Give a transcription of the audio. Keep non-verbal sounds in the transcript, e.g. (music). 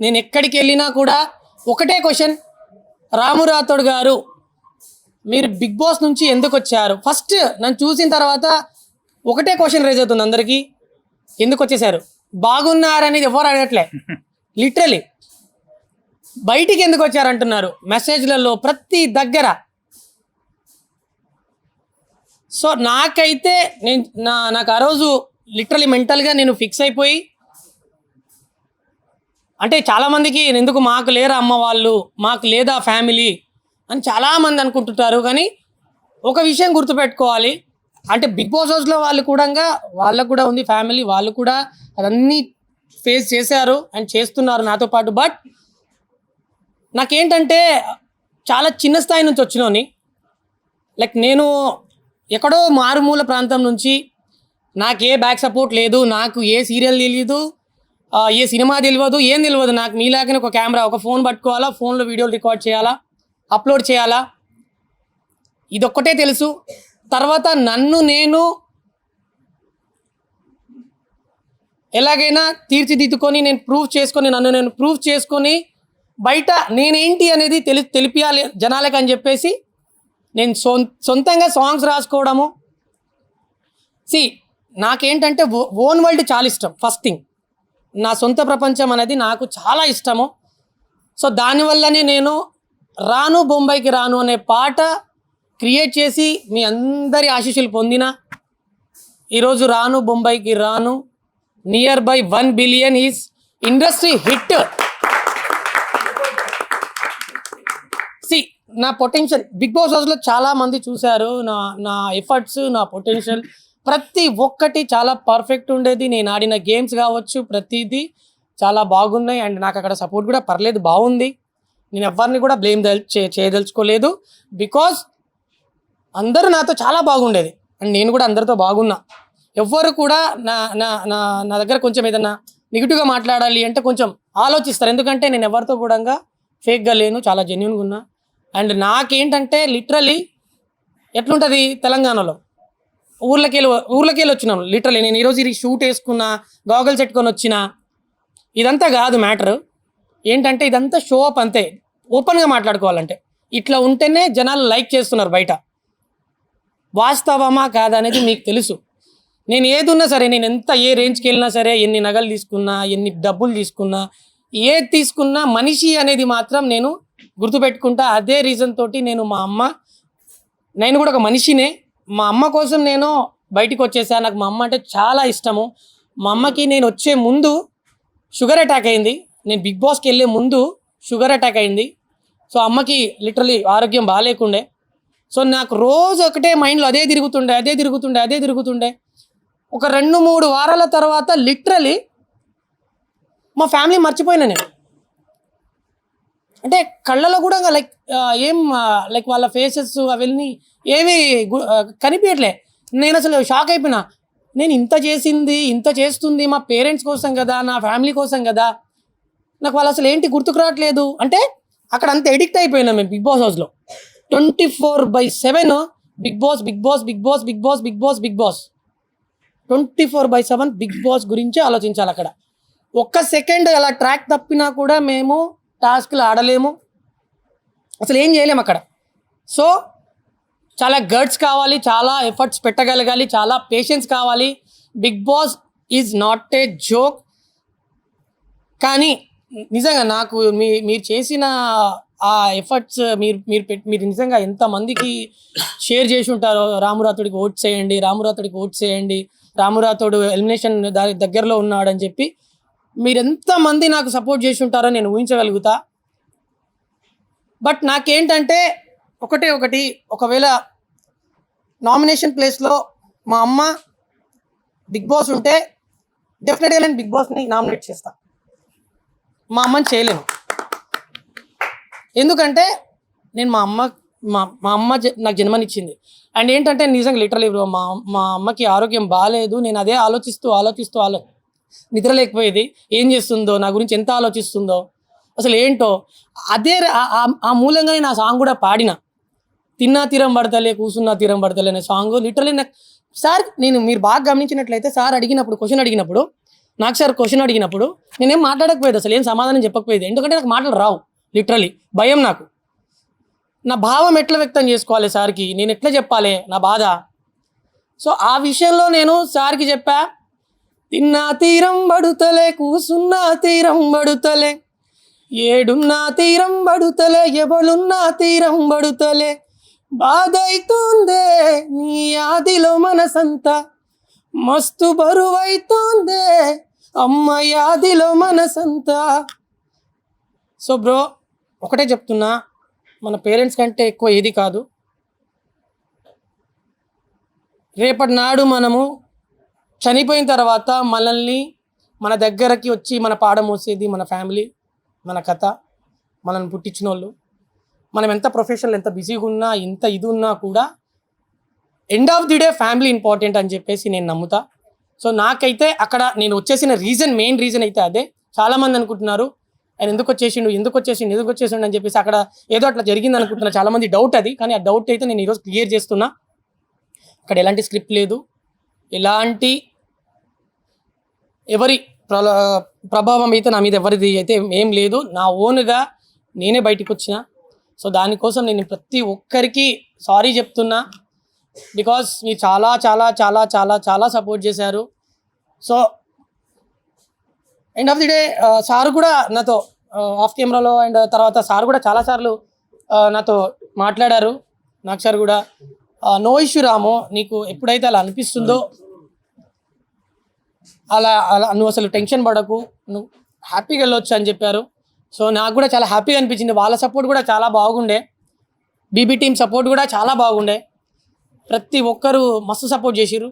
నేను ఎక్కడికి వెళ్ళినా కూడా ఒకటే క్వశ్చన్. రాము రాథోడ్ గారు మీరు బిగ్ బాస్ నుంచి ఎందుకు వచ్చారు? ఫస్ట్ నన్ను చూసిన తర్వాత ఒకటే క్వశ్చన్ రేజ్ అవుతుంది అందరికీ. ఎందుకు వచ్చేసారు బాగున్నారనేది ఎవరు అడగట్లే. (laughs) లిటరలీ. బయటికి ఎందుకు వచ్చారంటున్నారు మెసేజ్లలో ప్రతి దగ్గర. సో నాకైతే నేను నా నాకు ఆ రోజు లిటరలీ మెంటల్గా నేను ఫిక్స్ అయిపోయి అంటే చాలామందికి ఎందుకు మాకు లేరా అమ్మ వాళ్ళు? మాకు లేదా ఫ్యామిలీ? అని చాలామంది అనుకుంటుంటారు. కానీ ఒక విషయం గుర్తుపెట్టుకోవాలి. అంటే బిగ్ బాస్ హౌస్లో వాళ్ళు కూడా వాళ్ళకు కూడా ఉంది ఫ్యామిలీ వాళ్ళు కూడా అదన్నీ ఫేస్ చేశారు అండ్ చేస్తున్నారు నాతో పాటు. బట్ నాకేంటంటే చాలా చిన్న స్థాయి నుంచి వచ్చినోని లైక్ నేను ఎక్కడో మారుమూల ప్రాంతం నుంచి నాకు ఏ బ్యాక్ సపోర్ట్ లేదు నాకు ఏ సీరియల్ తెలియదు ఏ సినిమా తెలియదు ఏం తెలియదు నాకు. మీలాగానే ఒక కెమెరా ఒక ఫోన్ పట్టుకోవాలా ఫోన్లో వీడియోలు రికార్డ్ చేయాలా అప్లోడ్ చేయాలా? ఇదొక్కటే తెలుసు. తర్వాత నన్ను నేను ఎలాగైనా తీర్చిదిద్దుకొని నేను ప్రూవ్ చేసుకొని నన్ను నేను ప్రూవ్ చేసుకొని బయట నేనేంటి అనేది తెలి తెలిపియాలి జనాలకు అని చెప్పేసి నేను సొం సొంతంగా సాంగ్స్ రాసుకోవడము. సి నాకేంటంటే ఓన్ వరల్డ్ చాలా ఇష్టం ఫస్ట్ థింగ్. నా సొంత ప్రపంచం అనేది నాకు చాలా ఇష్టము. సో దానివల్లనే నేను రాను బొంబాయికి రాను అనే పాట క్రియేట్ చేసి మీ అందరి ఆశీస్సులు పొందిన. ఈరోజు రాను బొంబాయికి రాను. Near by one billion is industry hit. See నా పొటెన్షియల్ బిగ్ బాస్ హౌస్లో చాలామంది చూశారు నా నా ఎఫర్ట్స్ నా పొటెన్షియల్. ప్రతి ఒక్కటి చాలా పర్ఫెక్ట్ ఉండేది. నేను ఆడిన గేమ్స్ కావచ్చు ప్రతిదీ చాలా బాగున్నాయి. అండ్ నాకు అక్కడ సపోర్ట్ కూడా పర్లేదు బాగుంది. నేను ఎవరిని కూడా బ్లేమ్ చేయదలుచుకోలేదు. బికాస్ అందరూ నాతో చాలా బాగుండేది. అండ్ నేను కూడా అందరితో బాగున్నా. ఎవ్వరు కూడా నా నా నా నా దగ్గర కొంచెం ఏదన్నా నెగిటివ్గా మాట్లాడాలి అంటే కొంచెం ఆలోచిస్తారు. ఎందుకంటే నేను ఎవరితో కూడా ఫేక్గా లేను చాలా జెన్యున్గా ఉన్నా. అండ్ నాకేంటంటే లిటరలీ ఎట్లుంటుంది తెలంగాణలో? ఊర్లకెళ్ళి వెళ్ళి వెళ్ళి వచ్చినాను లిటరలీ నేను ఈరోజు ఇది షూట్ వేసుకున్నా గాగల్స్ పెట్టుకొని వచ్చిన. ఇదంతా కాదు మ్యాటర్. ఏంటంటే ఇదంతా షో అప్ అంతే. ఓపెన్గా మాట్లాడుకోవాలంటే. ఇట్లా ఉంటేనే జనాలు లైక్ చేస్తున్నారు బయట. వాస్తవమా కాదా అనేది మీకు తెలుసు. నేను ఏది ఉన్నా సరే నేను ఎంత ఏ రేంజ్కి వెళ్ళినా సరే ఎన్ని నగలు తీసుకున్నా ఎన్ని డబ్బులు తీసుకున్నా ఏది తీసుకున్నా మనిషి అనేది మాత్రం నేను గుర్తుపెట్టుకుంటా. అదే రీజన్ తోటి నేను మా అమ్మ నేను కూడా ఒక మనిషినే. మా అమ్మ కోసం నేను బయటికి వచ్చేసా. నాకు మా అమ్మ అంటే చాలా ఇష్టము. మా అమ్మకి నేను వచ్చే ముందు షుగర్ అటాక్ అయింది. నేను బిగ్ బాస్కి వెళ్ళే ముందు షుగర్ అటాక్ అయింది. సో అమ్మకి లిటరలీ ఆరోగ్యం బాగాలేకుండే. సో నాకు రోజు ఒకటే మైండ్లో అదే తిరుగుతుండే అదే తిరుగుతుండే అదే తిరుగుతుండే. ఒక రెండు మూడు వారాల తర్వాత లిటరలీ మా ఫ్యామిలీ మర్చిపోయినా నేను. అంటే కళ్ళలో కూడా లైక్ ఏం లైక్ వాళ్ళ ఫేసెస్ అవన్నీ ఏమి గు- కనిపించట్లే. నేను అసలు షాక్ అయిపోయినా. నేను ఇంత చేసింది ఇంత చేస్తుంది మా పేరెంట్స్ కోసం కదా నా ఫ్యామిలీ కోసం కదా. నాకు వాళ్ళు అసలు ఏంటి గుర్తుకు రావట్లేదు. అంటే అక్కడ అంత ఎడిక్ట్ అయిపోయినా మేము బిగ్ బాస్ హౌస్లో. Twenty four by seven big boss big boss big boss big boss big boss big boss. Twenty four by seven big boss గురించే ఆలోచించాలి అక్కడ. ఒక్క సెకండ్ అలా ట్రాక్ తప్పినా కూడా మేము టాస్క్లు ఆడలేము. అసలు ఏం చేయలేము అక్కడ. సో చాలా గర్డ్స్ కావాలి చాలా ఎఫర్ట్స్ పెట్టగలగాలి చాలా పేషెన్స్ కావాలి. Big boss is not a joke. కానీ నిజంగా నాకు మీ మీరు చేసిన ఆ ఎఫర్ట్స్ మీరు మీరు మీరు నిజంగా ఎంతమందికి షేర్ చేసి ఉంటారో రామురాతుడికి ఓట్ చేయండి రామురాతుడికి ఓట్ చేయండి రామురాతుడు ఎలిమినేషన్ దాని దగ్గరలో ఉన్నాడని చెప్పి మీరెంతమంది నాకు సపోర్ట్ చేసి ఉంటారో నేను ఊహించగలుగుతా. బట్ నాకేంటంటే ఒకటే ఒకటి ఒకవేళ నామినేషన్ ప్లేస్లో మా అమ్మ బిగ్ బాస్ ఉంటే డెఫినెట్గా నేను బిగ్ బాస్ని నామినేట్ చేస్తా. మా అమ్మని చేయలేను. ఎందుకంటే నేను మా అమ్మ మా మా అమ్మ జ- నాకు జన్మనిచ్చింది. అండ్ ఏంటంటే నిజంగా లిటరలీ మా మా అమ్మకి ఆరోగ్యం బాగాలేదు నేను అదే ఆలోచిస్తూ ఆలోచిస్తూ ఆలో నిద్ర లేకపోయేది. ఏం చేస్తుందో నా గురించి ఎంత ఆలోచిస్తుందో అసలు ఏంటో అదే ఆ- ఆ మూలంగానే నా సాంగ్ కూడా పాడిన. తిన్నా తీరం పడతలే కూసున్నా తీరం పడతలే అనే సాంగ్ లిటరలీ నాకు సార్ నేను మీరు బాగా గమనించినట్లయితే సార్ అడిగినప్పుడు క్వశ్చన్ అడిగినప్పుడు నాకు సార్ క్వశ్చన్ అడిగినప్పుడు నేనేం మాట్లాడకపోయేది అసలు ఏం సమాధానం చెప్పకపోయేది. ఎందుకంటే నాకు మాటలు రావు లిటరలీ భయం నాకు. నా భావం ఎట్లా వ్యక్తం చేసుకోవాలి సార్కి? నేను ఎట్లా చెప్పాలి? నా బాధ. సో ఆ విషయంలో నేను సార్కి చెప్పా తిన్నా తీరం బడుతలే కూసున్నా తీరం బడుతలే. ఏడున్నా తీరం బడుతలే ఎవడున్నా తీరం బడుతలే. బాధ నీ ఆదిలో మనసంతా. మస్తు బరువైతోందే అమ్మ యాదిలో మనసంతా. సో బ్రో ఒకటే చెప్తున్నా మన పేరెంట్స్ కంటే ఎక్కువ ఏది కాదు. రేపటి నాడు మనము చనిపోయిన తర్వాత మనల్ని మన దగ్గరకి వచ్చి మన పాడ మోసేది మన ఫ్యామిలీ మన కథ మనల్ని పుట్టించిన వాళ్ళు మనం ఎంత ప్రొఫెషనల్ ఎంత బిజీగా ఉన్నా ఎంత ఇది ఉన్నా కూడా end of the day family important అని చెప్పేసి నేను నమ్ముతా. సో నాకైతే అక్కడ నేను వచ్చేసిన రీజన్ మెయిన్ రీజన్ అయితే అదే. చాలామంది అనుకుంటున్నారు ఆయన ఎందుకు వచ్చేసిండు ఎందుకు వచ్చేసిండు ఎందుకు వచ్చేసిండు అని చెప్పేసి అక్కడ ఏదో అట్లా జరిగింది అనుకుంటున్నా. చాలామంది డౌట్ అది. కానీ ఆ డౌట్ అయితే నేను ఈరోజు క్లియర్ చేస్తున్నా. అక్కడ ఎలాంటి స్క్రిప్ట్ లేదు. ఎలాంటి ఎవరి ప్రభావం అయితే నా మీద ఎవరిది అయితే ఏం లేదు. నా ఓన్గా నేనే బయటికి వచ్చిన. సో దానికోసం నేను ప్రతి ఒక్కరికి సారీ చెప్తున్నా. బికాస్ మీరు చాలా చాలా చాలా చాలా చాలా సపోర్ట్ చేశారు. So end of the day sir కూడా నాతో ఆఫ్ కెమెరాలో అండ్ తర్వాత సార్ కూడా చాలాసార్లు నాతో మాట్లాడారు. నాకు సార్ కూడా. నో ఇష్యూ రాము నీకు ఎప్పుడైతే అలా అనిపిస్తుందో అలా అలా నువ్వు అసలు టెన్షన్ పడకు నువ్వు హ్యాపీగా వెళ్ళొచ్చు అని చెప్పారు. సో నాకు కూడా చాలా హ్యాపీగా అనిపించింది. వాళ్ళ సపోర్ట్ కూడా చాలా బాగుండే. బీబీ టీం సపోర్ట్ కూడా చాలా బాగుండే. ప్రతి ఒక్కరు మస్తు సపోర్ట్ చేసిరు